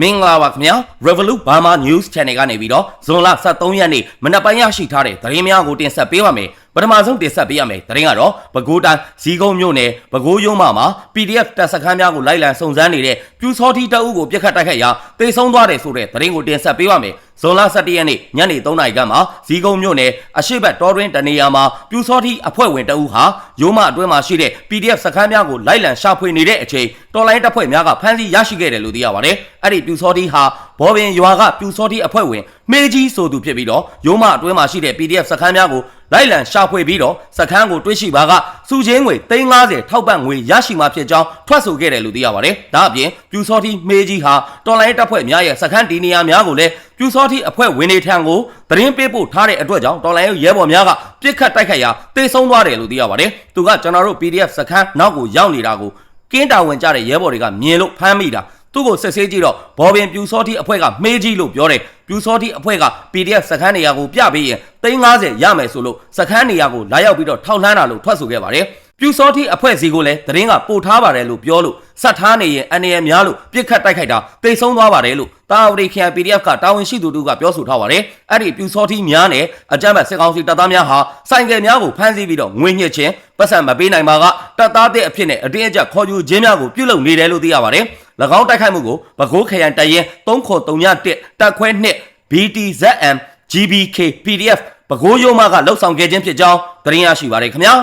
မင်္ဂလာပါခင်ဗျာ Revolut Burma News Channel ကနေပြီးတော့ဇွန်လ23ရက်နေ့မနက်ပိုင်းရရှိထားတဲ့သတင်းများကိုတင်ဆက်ပေးပါမယ်ပထမဆုံးတင်ဆက်ပေးရမယ်သတင်းကတော့ပဲခူးတိုင်းဇီးကုန်းမြို့နယ်ပဲခူးရုံးမှာ PDF တပ်စခန်းများကိုလိုက်လံစုံစမ်းနေတဲ့ပြူစောတိတအုပ်ကိုပြစ်ခတ်တိုက်ခိုက်ရာတိတ်ဆုံးသွားတယ်ဆိုတဲ့သတင်းကိုတင်ဆက်ပေးပါမယ် ဇွန်လ17ရက်နေ့ညနေ3နာရီခန့်မှာဇီးကုန်းမြို့နယ်အရှိတ်ဘက်တော်တွင်တနေရာမှာပြူစောတိအဖွဲ့ဝင်တအုပ်ဟာရုံးမအတွင်းမှာရှိတဲ့ PDF စခန်းများကိုလိုက်လံရှာဖွေနေတဲ့အချိန်တော်လိုင်းတပ်ဖွဲ့များကဖမ်းဆီးရရှိခဲ့တယ်လို့သိရပါတယ်အဲ့ဒီပြူစောတိဟာဘောပင်ရွာကပြူစောတိအဖွဲ့ဝင်မေကြီးဆိုသူဖြစ်ပြီးတော့ရုံးမအတွင်းမှာရှိတဲ့ PDF စခန်းများကို လိုက်လံရှာဖွေပြီးတော့စခန်းကိုတွဲရှိပါကစုချင်းငွေ350ထောက်ပံ့ငွေရရှိမှဖြစ်ကြောင်းထွက်ဆိုခဲ့တယ်လို့သိရပါတယ်။ဒါအပြင်ပြူစောတိမေကြီးဟာတော်လိုင်းတပ်ဖွဲ့များရဲ့စခန်းဒီနေရာများကိုလည်းပြူစောတိအဖွဲ့ဝင်တွေထံကိုသတင်းပေးပို့ထားတဲ့အတွက်ကြောင့်တော်လိုင်းရဲဘော်များကပြစ်ခတ်တိုက်ခိုက်ရာတေဆုံးသွားတယ်လို့သိရပါတယ်။သူကကျွန်တော်တို့ PDF စခန်းနောက်ကိုရောက်နေတာကိုကင်းတာဝန်ကြတဲ့ရဲဘော်တွေကမြင်လို့ဖမ်းမိတာသူ့ကိုဆက်ဆေးကြည့်တော့ဘော်ဘင်ပြူစောတိအဖွဲ့ကမေးကြီးလို့ပြောတယ် ပြူစောတိအဖွဲ့က PDF စခန်းနေရာကိုပြပေးရင်350ရမယ်ဆိုလို့စခန်းနေရာကိုလာရောက်ပြီးတော့ထောက်လှမ်းတာလို့ထွက်ဆိုခဲ့ပါတယ် ပြူစောတိအဖွဲ့စီကိုလည်းသတင်းကပို့ထားပါတယ်လို့ပြောလို့စတ်ထားနေရင်အနေရများလို့ပြစ်ခတ်တိုက်ခိုက်တာတိတ်ဆုံးသွားပါတယ်လို့တာဝရီခရိုင် PDF ကတာဝန်ရှိသူတို့ကပြောဆိုထားပါတယ်အဲ့ဒီပြူစောတိများနဲ့အကြမ်းဖက်စစ်ကောင်စီတပ်သားများဟာဆိုင်ကယ်များကိုဖမ်းဆီးပြီးတော့ငွေညှစ်ခြင်းပတ်စံမပေးနိုင်ပါကတပ်သားတဲ့အဖြစ်နဲ့အတင်းအကျပ်ခေါ်ယူခြင်းများကိုပြုလုပ်နေတယ်လို့သိရပါတယ်၎င်းတိုက်ခိုက်မှုကိုပဲခူးခရိုင်တရင်303တက်ခွဲ2 BTZM GBK PDF ပဲခူးရုံးမကလှုပ်ဆောင်ခဲ့ခြင်းဖြစ်ကြောင်းသတင်းရရှိပါတယ်ခင်ဗျာ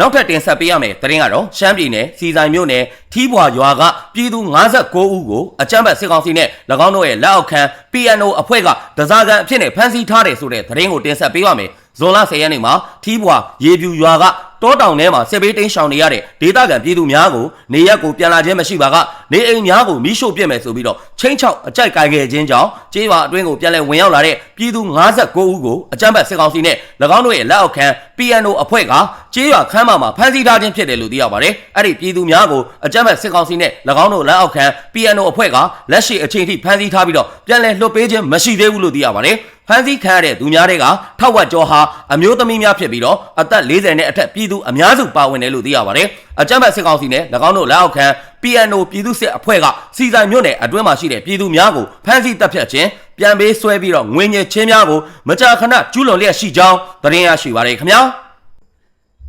နောက်ထပ်တင်ဆက်ပေးရမယ်သတင်းကတော့ရှမ်းပြည်နယ်စီဆိုင်မြို့နယ်ထီးဘွာရွာကပြည်သူ59ဦးကိုအကြမ်းဖက်စစ်ကောင်စီနဲ့၎င်းတို့ရဲ့လက်အောက်ခံ PNO အဖွဲ့ကဒဇာကန်အဖြစ်နဲ့ဖမ်းဆီးထားတယ်ဆိုတဲ့သတင်းကိုတင်ဆက်ပေးပါမယ်ဇွန်လ10ရက်နေ့မှာထီးဘွာရေပြူရွာကတောတောင်ထဲမှာစစ်ဘေးတိမ်းရှောင်နေရတဲ့ဒေသခံပြည်သူများကိုနေရက်ကိုပြန်လာခြင်းမရှိပါကနေအိမ်များကိုမိရှို့ပစ်မယ်ဆိုပြီးတော့ချင်းချောက်အကြိုက်ကိုင်ခဲ့ခြင်းကြောင့်ကျေးရွာအတွင်းကိုပြန်လည်ဝင်ရောက်လာတဲ့ပြည်သူ59ဦးကိုအကြမ်းဖက်စစ်ကောင်စီနဲ့၎င်းတို့ရဲ့လက်အောက်ခံ PNO အဖွဲ့ကကျေးရွာခမ်းမမှာဖမ်းဆီးထားခြင်းဖြစ်တယ်လို့သိရပါတယ်။အဲ့ဒီပြည်သူများကိုအကြမ်းဖက်စစ်ကောင်စီနဲ့၎င်းတို့လက်အောက်ခံ PNO အဖွဲ့ကလက်ရှိအချိန်ထိဖမ်းဆီးထားပြီးတော့ပြန်လည်လွှတ်ပေးခြင်းမရှိသေးဘူးလို့သိရပါတယ်။ဖမ်းဆီးခံရတဲ့သူများတွေကထောက်ဝက်ကျော်ဟာအမျိုးသမီးများဖြစ်ပြီးတော့အသက်40နဲ့အထက်ပြည်သူအများစုပါဝင်တယ်လို့သိရပါတယ်။အကြမ်းဖက်စစ်ကောင်စီနဲ့၎င်းတို့လက်အောက်ခံ PNO ပြည်သူစစ်အဖွဲ့ကစီဆိုင်မြို့နယ်အတွင်းမှာရှိတဲ့ပြည်သူများကိုဖမ်းဆီးတပ်ဖြတ်ခြင်းပြန်ပေးဆွဲပြီးတော့ငွေညှစ်ချင်းများကိုမကြာခဏကျူးလွန်လျက်ရှိကြောင်းသတင်းရရှိပါတယ်ခင်ဗျာ။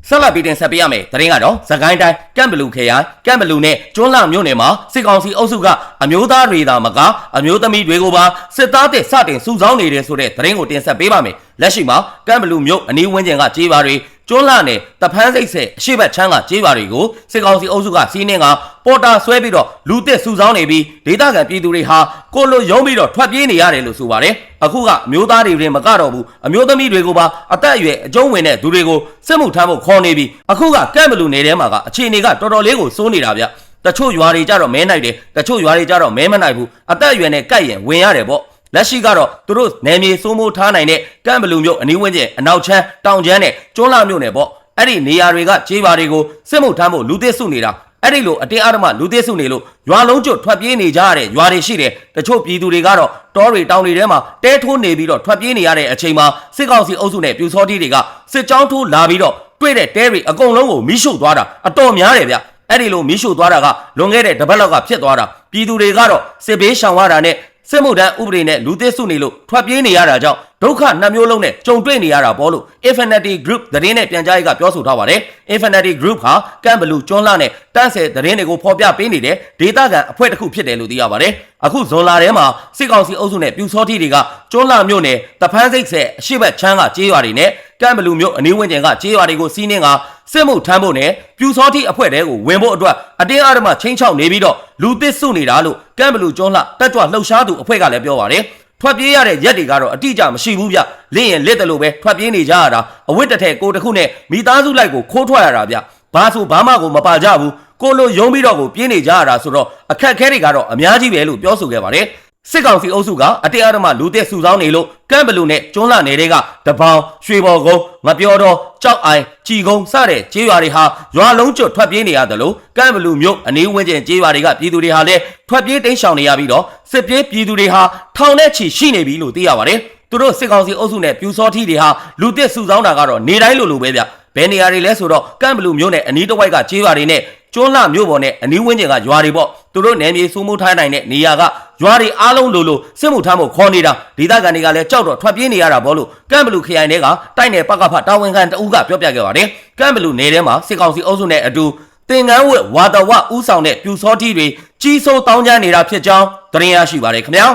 ဆက်လက်ပြီးတင်ဆက်ပေးရမယ်။သတင်းကတော့သခိုင်းတိုင်းကမ်ဘလူခေယကမ်ဘလူနဲ့ကျွန်းလာမြို့နယ်မှာစစ်ကောင်စီအုပ်စုကအမျိုးသားတွေသာမကအမျိုးသမီးတွေကိုပါစစ်သားတဲ့စတင်စုဆောင်းနေတယ်ဆိုတဲ့သတင်းကိုတင်ဆက်ပေးပါမယ်။လက်ရှိမှာကမ်ဘလူမြို့အနီးဝန်းကျင်ကကြေးပါတွေ ကျွန်းလာနဲ့တဖန်းစိတ်ဆက်အရှိတ်ချမ်းကကြေးပါတွေကိုစစ်ကောင်စီအုပ်စုကစီးနှင်းကပေါ်တာဆွဲပြီးတော့လူတစ်စုဆောင်းနေပြီးဒေသခံပြည်သူတွေဟာကိုလိုရုံးပြီးတော့ထွက်ပြေးနေရတယ်လို့ဆိုပါတယ်အခုကအမျိုးသားတွေရင်မကတော့ဘူးအမျိုးသမီးတွေကိုပါအသက်အရွယ်အကျုံးဝင်တဲ့သူတွေကိုစစ်မှုထမ်းဖို့ခေါ်နေပြီးအခုကကန့်ဘလူနေထဲမှာကအခြေအနေကတော်တော်လေးကိုစိုးနေတာဗျတချို့ရွာတွေကြတော့မဲနိုင်တယ်တချို့ရွာတွေကြတော့မဲမနိုင်ဘူးအသက်အရွယ်နဲ့ကြိုက်ရင်ဝင်ရတယ်ပေါ့ လက်ရှိကတော့သူတို့နယ်မြေစိုးမိုးထားနိုင်တဲ့ကမ်ဘလူမျိုးအနီးဝန်းကျင်အနောက်ချမ်းတောင်ချမ်းနဲ့ကျွန်းလာမျိုးနယ်ပေါ့အဲ့ဒီနေရာတွေကခြေပါတွေကိုစစ်မှုထမ်းဖို့လူသစ်စုနေတာအဲ့ဒီလိုအတင်းအဓမ္မလူသစ်စုနေလို့ရွာလုံးကျွတ်ထွက်ပြေးနေကြရတဲ့ရွာတွေရှိတယ်တချို့ပြည်သူတွေကတော့တောတွေတောင်တွေထဲမှာတဲထိုးနေပြီးတော့ထွက်ပြေးနေရတဲ့အချိန်မှာစစ်ကောင်စီအုပ်စုနဲ့ပြူစောတိတွေကစစ်ကြောင်းထိုးလာပြီးတော့တွေ့တဲ့တဲတွေအကုန်လုံးကိုမိရှုသွားတာအတော်များတယ်ဗျအဲ့ဒီလိုမိရှုသွားတာကလွန်ခဲ့တဲ့တပတ်လောက်ကဖြစ်သွားတာပြည်သူတွေကတော့စစ်ဘေးရှောင်ရတာနဲ့ စစ်မှုထမ်းဥပဒေနဲ့လူသစ်စုနေလို့ထွက်ပြေးနေရတာကြောင့်ဒုက္ခနှမျိုးလုံးနဲ့ကြုံတွေ့နေရတာပေါ့လို့ Infinity Group သတင်းနဲ့ပြန်ကြားရေးကပြောဆိုထားပါတယ်။ Infinity Group ဟာကမ်ဘလူကျွန်းလာနဲ့တန်းဆယ်သတင်းတွေကိုဖော်ပြပေးနေတဲ့ဒေတာကန်အဖွဲ့တစ်ခုဖြစ်တယ်လို့သိရပါတယ်။အခုဇွန်လထဲမှာစစ်ကောင်စီအုပ်စုနဲ့ပြူစောတိတွေကကျွန်းလာမြို့နယ်တဖန်းစိတ်ဆဲအရှိတ်ချမ်းကကြေးရွာတွေနဲ့ကမ်ဘလူမြို့အနီးဝန်းကျင်ကကြေးရွာတွေကိုစီးနှင်းကစစ်မှုထမ်းဖို့နဲ့ပြူစောတိအဖွဲ့တဲကိုဝင်ဖို့အတွက်အတင်းအဓမ္မချင်းချောက်နေပြီးတော့လူသစ်စုနေတာလို့ ကမ်ဘလူကျွန်းလာတက်ကြွလှုပ်ရှားသူအဖွဲ့ကလည်းပြောပါတယ်။ထွက်ပြေးရတဲ့ရက်တွေကတော့အတိအကျမရှိဘူးဗျလင့်ရင်လက်တယ်လို့ပဲထွက်ပြေးနေကြရတာအဝတ်တစ်ထည်ကိုတစ်ခုနဲ့မိသားစုလိုက်ကိုခိုးထွက်ရတာဗျဘာဆိုဘာမှကိုမပါကြဘူးကိုလိုယုံပြီးတော့ကိုပြေးနေကြရတာဆိုတော့အခက်အခဲတွေကတော့အများကြီးပဲလို့ပြောဆိုခဲ့ပါတယ် စစ်ကောင်စီအုပ်စုကအတရားဓမ္မလူသက်စုဆောင်းနေလို့ကမ်ဘလူနဲ့ကျွန်းလာနယ်တွေကတပောင်ရွှေဘော်ကုန်းငပြောတော်ကြောက်အိုင်ကြည်ကုန်းစတဲ့ကျေးရွာတွေဟာရွာလုံးကျွတ်ထွက်ပြေးနေရတယ်လို့ကမ်ဘလူမြို့အနီးဝန်းကျင်ကျေးရွာတွေကပြည်သူတွေဟာလည်းထွက်ပြေးတိမ်းရှောင်နေရပြီးတော့စစ်ပြေးပြည်သူတွေဟာထောင်နဲ့ချီရှိနေပြီလို့သိရပါတယ်သူတို့စစ်ကောင်စီအုပ်စုနဲ့ပြူစောထီတွေဟာလူသစ်စုဆောင်းတာကတော့နေတိုင်းလိုလိုပဲဗျဘယ်နေရာတွေလဲဆိုတော့ကမ်ဘလူမျိုးနဲ့အနီးတစ်ဝိုက်ကကျေးရွာတွေနဲ့ ကျွန်းလမြို့ပေါ်နဲ့အနီးဝန်းကျင်ကရွာတွေပေါ့သူတို့နယ်မြေစိုးမိုးထားနိုင်တဲ့နေရာကရွာတွေအားလုံးလိုလိုစစ်မှုထမ်းဖို့ခေါ်နေတာဒေသခံတွေကလည်းကြောက်တော့ထွက်ပြေးနေရတာပေါ့လို့ကမ်ဘလူခရိုင်တွေကတိုက်နယ်ပကဖတာဝန်ခံတအူးကပြောပြခဲ့ပါတယ်ကမ်ဘလူနယ်ထဲမှာစစ်ကောင်စီအုပ်စုနဲ့အတူသင်္ကန်းဝတ်ဝါတဝဥဆောင်တဲ့ပြူစောတိတွေကြီးစိုးတောင်းကျမ်းနေတာဖြစ်ကြောင်းသတင်းရရှိပါတယ်ခင်ဗျာ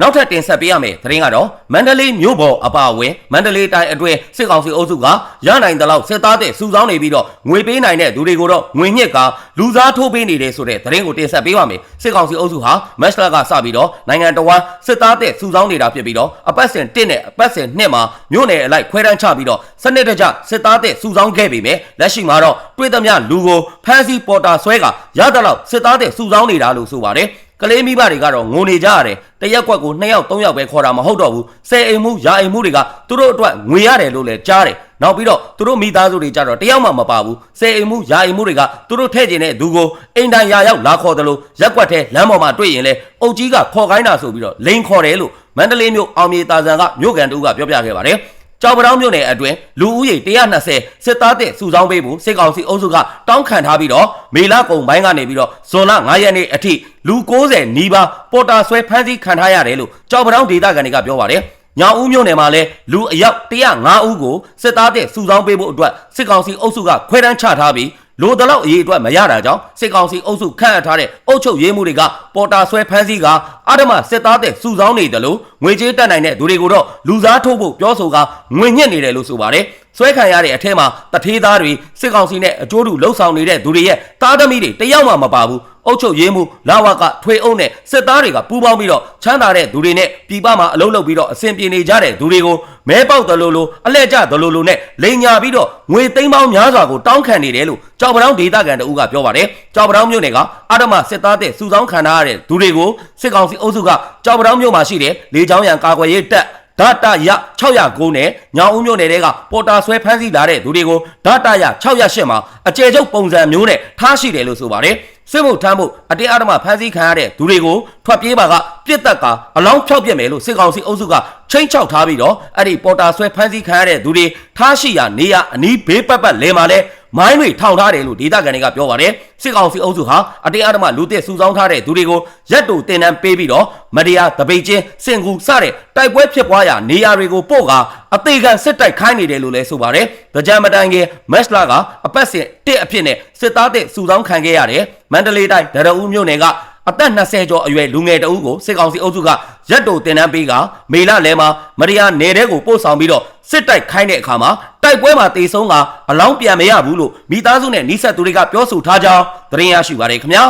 နောက်ထပ်တင်ဆက်ပေးရမယ့်သတင်းကတော့မန္တလေးမြို့ပေါ်အပါအဝင်မန္တလေးတိုင်းအတွင်းစစ်ကောင်စီအုပ်စုကရနိုင်တဲ့လောက်စစ်သားတဲ့စုဆောင်းနေပြီးတော့ငွေပေးနိုင်တဲ့သူတွေကိုတော့ငွေညှစ်ကလူစားထိုးပေးနေတယ်ဆိုတဲ့သတင်းကိုတင်ဆက်ပေးပါမယ်စစ်ကောင်စီအုပ်စုဟာမက်စလာကစပြီးတော့နိုင်ငံတော်ဝန်စစ်သားတဲ့စုဆောင်းနေတာဖြစ်ပြီးတော့အပတ်စဉ်1နဲ့အပတ်စဉ်2မှာမြို့နယ်အလိုက်ခွဲတန်းချပြီးတော့စနစ်တကျစစ်သားတဲ့စုဆောင်းခဲ့ပြီပဲလက်ရှိမှာတော့တွေ့သမျှလူကိုဖမ်းဆီးပေါ်တာဆွဲကရတဲ့လောက်စစ်သားတဲ့စုဆောင်းနေတာလို့ဆိုပါတယ် ကလေးမိဘတွေကတော့ငိုနေကြရတယ်တရက်ကွက်ကို2ယောက်3ယောက်ပဲခေါ်တာမဟုတ်တော့ဘူးဆယ်အိမ်မှုရာအိမ်မှုတွေကသူတို့အတွက်ငွေရတယ်လို့လည်းကြားတယ်နောက်ပြီးတော့သူတို့မိသားစုတွေကြတော့တယောက်မှမပါဘူးဆယ်အိမ်မှုရာအိမ်မှုတွေကသူတို့ထဲ့ကျင်တဲ့သူကိုအိမ်တိုင်ရာရောက်လာခေါ်တယ်လို့ရက်ကွက်ထဲလမ်းပေါ်မှာတွေ့ရင်လေအုတ်ကြီးကခေါ်ခိုင်းတာဆိုပြီးတော့လိန်ခေါ်တယ်လို့မန္တလေးမြို့အောင်မြေတာဆန်ကမြို့ကန်တူကပြောပြခဲ့ပါတယ် ကြောင်ပတောင်းမြို့နယ်အတွင်းလူဦးရေ120စစ်သားတဲ့စုဆောင်းပေးဖို့စစ်ကောင်စီအုပ်စုကတောင်းခံထားပြီးတော့မေလကုံပိုင်းကနေပြီးတော့ဇွန်လ9ရက်နေ့အထိလူ90နီးပါးပေါ်တာဆွဲဖမ်းဆီးခံထားရတယ်လို့ကြောင်ပတောင်းဒေသခံတွေကပြောပါတယ်။ညောင်ဦးမြို့နယ်မှာလည်းလူအယောက်105ဦးကိုစစ်သားတဲ့စုဆောင်းပေးဖို့အတွက်စစ်ကောင်စီအုပ်စုကခွဲတန်းချထားပြီး လိုတလောက်အရေးအတွက်မရတာကြောင့်စစ်ကောင်စီအုပ်စုခန့်အပ်ထားတဲ့အုပ်ချုပ်ရေးမှုတွေကပေါ်တာဆွဲဖမ်းဆီးကအဓမ္မစစ်သားတဲ့စုဆောင်းနေတယ်လို့ငွေကြေးတက်နိုင်တဲ့သူတွေကိုတော့လူစားထိုးဖို့ပြောဆိုကငွေညစ်နေတယ်လို့ဆိုပါတယ်ဆွဲခံရတဲ့အထက်မှာတထေးသားတွေစစ်ကောင်စီနဲ့အကျိုးတူလှုပ်ဆောင်နေတဲ့သူတွေရဲ့တားသမီတွေတယောက်မှမပါဘူး အုပ်ချုပ်ရေးမှုလာဝကထွေအုပ်နဲ့စစ်သားတွေကပူးပေါင်းပြီးတော့ချမ်းသာတဲ့သူတွေနဲ့ပြည်ပမှာအလုပ်လုပ်ပြီးတော့အဆင်ပြေနေကြတဲ့သူတွေကိုမဲပေါက်တယ်လို့လို့အလှည့်ကျတယ်လို့လို့နဲ့လိန်ညာပြီးတော့ငွေသိန်းပေါင်းများစွာကိုတောင်းခံနေတယ်လို့ကြောက်ပတောင်းဒေသခံတအူးကပြောပါတယ်ကြောက်ပတောင်းမြို့နယ်ကအဓမ္မစစ်သားတဲ့စုဆောင်းခံထားရတဲ့သူတွေကိုစစ်ကောင်စီအုပ်စုကကြောက်ပတောင်းမြို့မှာရှိတဲ့လေကြောင်းရန်ကာကွယ်ရေးတပ်ဒတာရ609နဲ့ညောင်ဦးမြို့နယ်တွေကပေါ်တာဆွဲဖမ်းဆီးလာတဲ့သူတွေကိုဒတာရ608မှာအကျယ်ချုပ်ပုံစံမျိုးနဲ့ထားရှိတယ်လို့ဆိုပါတယ် စစ်မှုထမ်းမှုအတင်းအဓမ္မဖမ်းဆီးခံရတဲ့သူတွေကိုထွက်ပြေးပါကပြစ်တက်ကအလောင်းဖြောက်ပြစ်မယ်လို့စစ်ကောင်စီအုပ်စုကချိန်ချောက်ထားပြီးတော့အဲ့ဒီပေါ်တာဆွဲဖမ်းဆီးခံရတဲ့သူတွေထားရှိရာနေရအနီးဘေးပတ်ပတ်လဲမှာလဲ မိုင်းတွေထောင်ထားတယ်လို့ဒေသခံတွေကပြောပါတယ်စစ်ကောင်စီအုပ်စုဟာအတင်းအဓမ္မလူသစ်စုဆောင်းထားတဲ့သူတွေကိုရက်တူတင်တန်းပေးပြီးတော့မတရားတပိတ်ချင်းစင်ကူစတဲ့တိုက်ပွဲဖြစ်ပွားရာနေရာတွေကိုပို့ကအသေးခံစစ်တိုက်ခိုင်းနေတယ်လို့လည်းဆိုပါတယ်။ကြံမတိုင်ခင်မက်စလာကအပတ်စဉ်တစ်အဖြစ်နဲ့စစ်သားတဲ့စုဆောင်းခံခဲ့ရတယ်။မန္တလေးတိုင်းဒရအူးမြို့နယ်က အသက်20ကျော်အရွယ်လူငယ်တအုပ်ကိုစစ်ကောင်စီအုပ်စုကရက်တိုတင်တန်းပေးကမေလလဲမှာမရိယာနယ်တဲကိုပို့ဆောင်ပြီးတော့စစ်တိုက်ခိုင်းတဲ့အခါမှာတိုက်ပွဲမှာတေဆုံးကအလောင်းပြန်မရဘူးလို့မိသားစုနဲ့နှိဆက်သူတွေကပြောဆိုထားကြောင်းသတင်းရရှိပါတယ်ခင်ဗျာ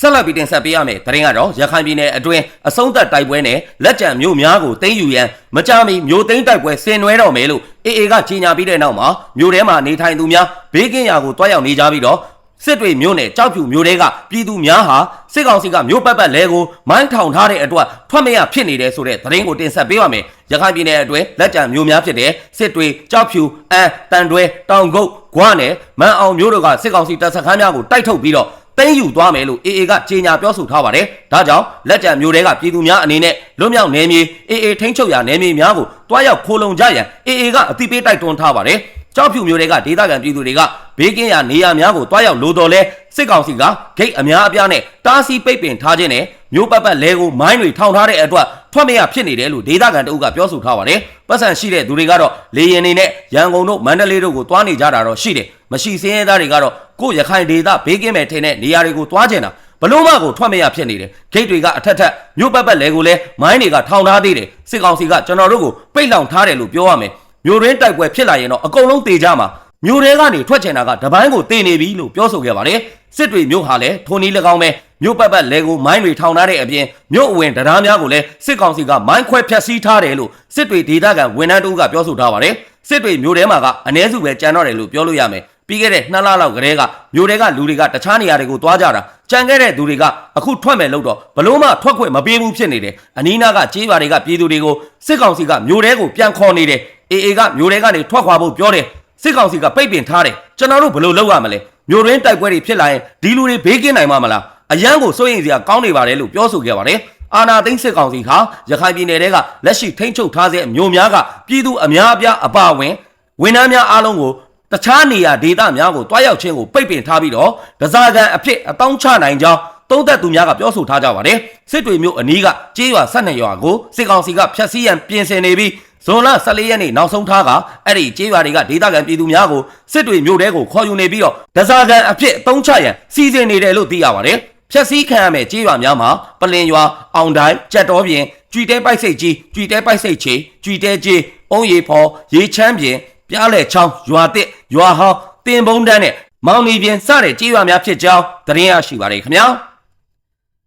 ဆက်လက်ပြီးတင်ဆက်ပေးရမယ်သတင်းကတော့ရခိုင်ပြည်နယ်အတွင်းအဆုံးသက်တိုက်ပွဲနဲ့လက်ကျန်မျိုးများကိုတင်းယူရန်မကြမီမျိုးသိမ်းတိုက်ပွဲဆင်နွှဲတော့မယ်လို့အေအေကကြီးညာပြီးတဲ့နောက်မှာမျိုးထဲမှာနေထိုင်သူများဘေးကင်းရာကိုတွားရောက်နေကြပြီးတော့ စစ်တွေမျိုးနဲ့ကြောက်ဖြူမျိုးတွေကပြည်သူများဟာစစ်ကောင်စီကမျိုးပတ်ပတ်လဲကိုမိုင်းထောင်ထားတဲ့အတွက်ထွက်မရဖြစ်နေတယ်ဆိုတဲ့သတင်းကိုတင်ဆက်ပေးပါမယ်။ရခိုင်ပြည်နယ်အတွင်းလက်ကျန်မျိုးများဖြစ်တဲ့စစ်တွေကြောက်ဖြူအန်တန်တွဲတောင်ကုတ်ဂွနဲ့မန်အောင်မျိုးတို့ကစစ်ကောင်စီတပ်စခန်းများကိုတိုက်ထုတ်ပြီးတော့သိမ်းယူသွားမယ်လို့အေအေကကြေညာပြောဆိုထားပါတယ်။ဒါကြောင့်လက်ကျန်မျိုးတွေကပြည်သူများအနေနဲ့လွတ်မြောက်နေမြေအေအေထိန်းချုပ်ရာနေမြေများကိုတွားရောက်ခိုးလုံကြရန်အေအေကအသိပေးတိုက်တွန်းထားပါတယ်။ ကြောက်ဖြူမျိုးတွေကဒေသခံပြည်သူတွေကဘေးကင်းရာနေရာများကိုတွားရောက်လိုတော်လဲစစ်ကောင်စီကဂိတ်အများအပြားနဲ့တားဆီးပိတ်ပင်ထားခြင်းနဲ့မျိုးပတ်ပတ်လဲကိုမိုင်းတွေထောင်ထားတဲ့အတွက်ထွက်မရဖြစ်နေတယ်လို့ဒေသခံတအုပ်ကပြောဆိုထားပါတယ်။ပတ်စံရှိတဲ့သူတွေကတော့လေရင်နေနဲ့ရန်ကုန်တို့မန္တလေးတို့ကိုတွားနေကြတာတော့ရှိတယ်။မရှိစင်းရဲသားတွေကတော့ကိုယ့်ရခိုင်ဒေသဘေးကင်းမဲ့ထင်တဲ့နေရာတွေကိုတွားကျင်တာဘလို့မကိုထွက်မရဖြစ်နေတယ်ဂိတ်တွေကအထက်ထက်မြို့ပတ်ပတ်လဲကိုလဲမိုင်းတွေကထောင်ထားသေးတယ်စစ်ကောင်စီကကျွန်တော်တို့ကိုပိတ်လောင်ထားတယ်လို့ပြောရမယ် မြို့ရင်းတိုက်ပွဲဖြစ်လာရင်တော့အကုန်လုံးတေကြမှာမြို့ထဲကနေထွက်ချင်တာကတပိုင်းကိုတေနေပြီလို့ပြောဆိုခဲ့ပါတယ်စစ်တွေမြို့ဟာလည်းထိုနည်း၎င်းပဲမြို့ပတ်ပတ်လဲကိုမိုင်းတွေထောင်ထားတဲ့အပြင်မြို့အဝင်တရားများကိုလည်းစစ်ကောင်စီကမိုင်းခွဲဖျက်ဆီးထားတယ်လို့စစ်တွေဒေသခံဝန်ထမ်းတို့ကပြောဆိုထားပါတယ်စစ်တွေမြို့ထဲမှာကအ ਨੇ စုပဲကြံတော့တယ်လို့ပြောလို့ရမယ်ပြီးခဲ့တဲ့နှစ်လလောက်ကတည်းကမြို့တွေကလူတွေကတခြားနေရာတွေကိုသွားကြတာကြံခဲ့တဲ့သူတွေကအခုထွက်မယ်လို့တော့ဘလို့မှထွက်ခွင့်မပေးဘူးဖြစ်နေတယ်အနီးနားကကြေးပါတွေကပြည်သူတွေကိုစစ်ကောင်စီကမြို့ထဲကိုပြန်ခေါ်နေတယ် အေအေကမြို့ထဲကနေထွက်ခွာဖို့ပြောတယ်စစ်ကောင်စီကပိတ်ပင်ထားတယ်ကျွန်တော်တို့ဘလို့လုပ်ရမလဲမြို့ရင်းတိုက်ပွဲတွေဖြစ်လာရင်ဒီလူတွေဘေးကင်းနိုင်မှာမလားအရန်ကိုစိုးရိမ်စရာကောင်းနေပါတယ်လို့ပြောဆိုခဲ့ပါတယ်အာနာသိန်းစစ်ကောင်စီဟာရခိုင်ပြည်နယ်တဲကလက်ရှိထိန်းချုပ်ထားတဲ့မြို့များကပြည်သူအများအပြားအပါအဝင်ဝန်ထမ်းများအားလုံးကိုတခြားနေရာဒေသများကိုတွားရောက်ခြင်းကိုပိတ်ပင်ထားပြီးတော့ဒဇာကန်အဖြစ်အတောင်းချနိုင်ကြောင်းသုံးသက်သူများကပြောဆိုထားကြပါတယ်စစ်တွေမျိုးအနီးကကြေးရွာ၁၂ရွာကိုစစ်ကောင်စီကဖျက်ဆီးရန်ပြင်ဆင်နေပြီး ဇွန်လ14ရက်နေ့နောက်ဆုံးထားကအဲ့ဒီကြေးရွာတွေကဒေသခံပြည်သူများကိုစစ်တွေမျိုးတဲကိုခေါ်ယူနေပြီးတော့ဒဇာကန်အဖြစ်အတုံးချရန်စီစဉ်နေတယ်လို့သိရပါတယ်။ဖြက်စီးခံရမယ့်ကြေးရွာများမှာပလင်ရွာ၊အောင်တိုင်း၊ကြက်တော်ပြင်၊ကြွီတဲပိုက်စိတ်ကြီး၊ကြွီတဲပိုက်စိတ်ချေ၊ကြွီတဲကြီး၊အုံးရီဖော်၊ရေချမ်းပြင်၊ပြားလဲချောင်း၊ရွာတစ်၊ရွာဟောင်း၊တင်ပုံးတန်းနဲ့မောင်နီပြင်စတဲ့ကြေးရွာများဖြစ်ကြောင်းသတင်းရရှိပါတယ်ခင်ဗျာ။